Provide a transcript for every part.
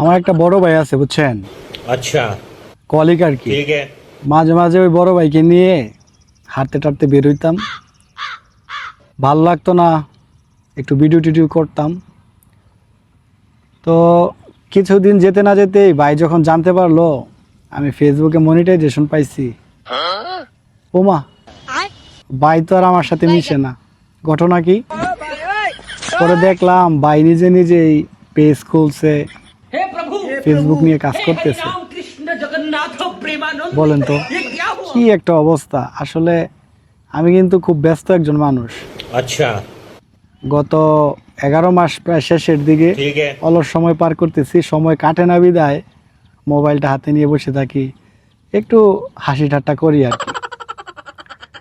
আমার একটা বড় ভাই আছে বুঝছেন? আচ্ছা। কলিক আর কি। মাঝে মাঝে ওই বড় ভাইকে নিয়ে হাঁটতে টাটতে বের হইতাম। ভালো লাগতো না একটু ভিডিও টিডিও করতাম। তো কিছুদিন যেতে না যেতেই ভাই যখন জানতে পারল আমি ফেসবুকে মনিটাইজেশন পাইছি। ওমা ভাই তো আর আমার সাথে মিশে না। ঘটনা কি? পরে দেখলাম ভাই নিজে নিজেই পেজ খুলছে ফেসবুক নিয়ে কাজ করতেছে। বলেন তো কি একটা অবস্থা। আসলে আমি কিন্তু খুব ব্যস্ত একজন মানুষ। আচ্ছা। গত এগারো মাস প্রায় শেষের দিকে অলস সময় পার করতেছি সময় কাটে না বিদায়। মোবাইলটা হাতে নিয়ে বসে থাকি একটু হাসি ঠাট্টা করি আর কি।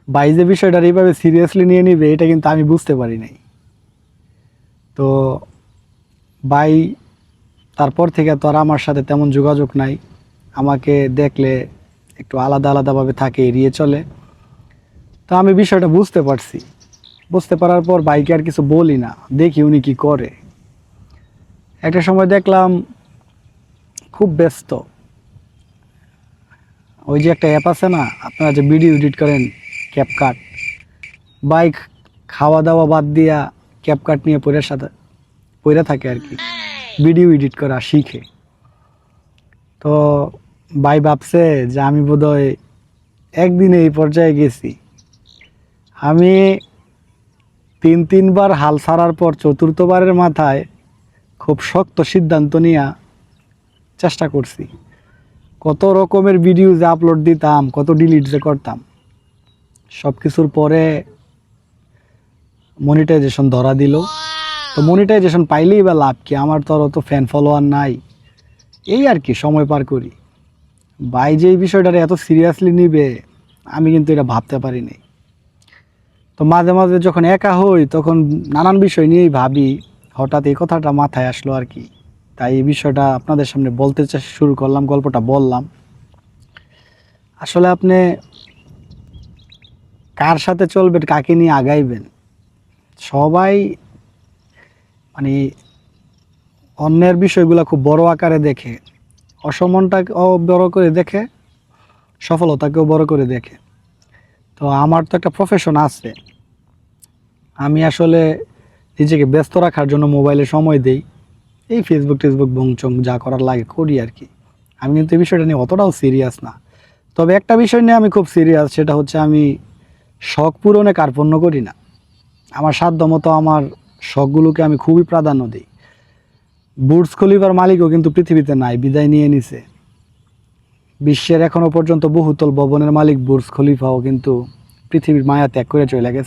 বাই যে বিষয়টা এইভাবে সিরিয়াসলি নিয়ে নিবে এটা কিন্তু আমি বুঝতে পারি নাই। তো বাই তারপর থেকে তো আর আমার সাথে তেমন যোগাযোগ নাই। আমাকে দেখলে একটু আলাদা আলাদাভাবে থাকে, এড়িয়ে চলে। তো আমি বিষয়টা বুঝতে পারছি। বুঝতে পারার পর বাইকে আর কিছু বলি না। দেখি উনি কি করে। একটা সময় দেখলাম খুব ব্যস্ত। ওই যে একটা অ্যাপ আছে না, আপনারা যে ভিডিও এডিট করেন ক্যাপকাট বাইক খাওয়া দাওয়া বাদ দিয়া ক্যাপকাট নিয়ে পরে সাথে পড়ে থাকে আর কি। ভিডিও এডিট করা শিখে। তো ভাই ভাবছে যে আমি বোধহয় একদিনে এই পর্যায়ে গেছি। আমি তিন তিনবার হাল ছাড়ার পর চতুর্থবারের মাথায় খুব শক্ত সিদ্ধান্ত নিয়ে চেষ্টা করছি। কত রকমের ভিডিও যে আপলোড দিতাম, কত ডিলিট যে করতাম সব কিছুর পরে মনিটাইজেশন ধরা দিল। তো মনিটাইজেশন পাইলেই বা লাভ কি? আমার তো অত ফ্যান ফলোয়ার নাই। এই আর কি, সময় পার করি। ভাই যে এই বিষয়টারে এত সিরিয়াসলি নিবে, আমি কিন্তু এটা ভাবতে পারিনি তো মাঝে মাঝে যখন একা হই, তখন নানান বিষয় নিয়েই ভাবি, হঠাৎ এই কথাটা মাথায় আসলো আর কি। তাই এই বিষয়টা আপনাদের সামনে বলতে শুরু করলাম, গল্পটা বললাম। আসলে আপনি কার সাথে চলবেন, কাকে নিয়ে আগাইবেন? সবাই মানে অন্যের বিষয়গুলো খুব বড় আকারে দেখে অসমনটাকে বড় করে দেখে, সফলতাকেও বড় করে দেখে। তো আমার তো একটা প্রফেশন আছে। আমি আসলে নিজেকে ব্যস্ত রাখার জন্য মোবাইলে সময় দেই। এই ফেসবুক টেসবুক, বংচং যা করার লাগে করি আর কি। আমি কিন্তু এই বিষয়টা নিয়ে অতটাও সিরিয়াস না। তবে একটা বিষয় নিয়ে আমি খুব সিরিয়াস সেটা হচ্ছে আমি শখ পূরণে কার্পণ্য করি না। আমার সাধ্য মতো আমার শখগুলোকে আমি খুবই প্রাধান্য দিই। বুর্জ খলিফার মালিকও কিন্তু পৃথিবীতে নাই, বিদায় নিয়ে নিছে। বিশ্বের এখনও পর্যন্ত বহুতল ভবনের মালিক বুর্জ খলিফাও কিন্তু পৃথিবীর মায়া ত্যাগ করে চলে গেছে।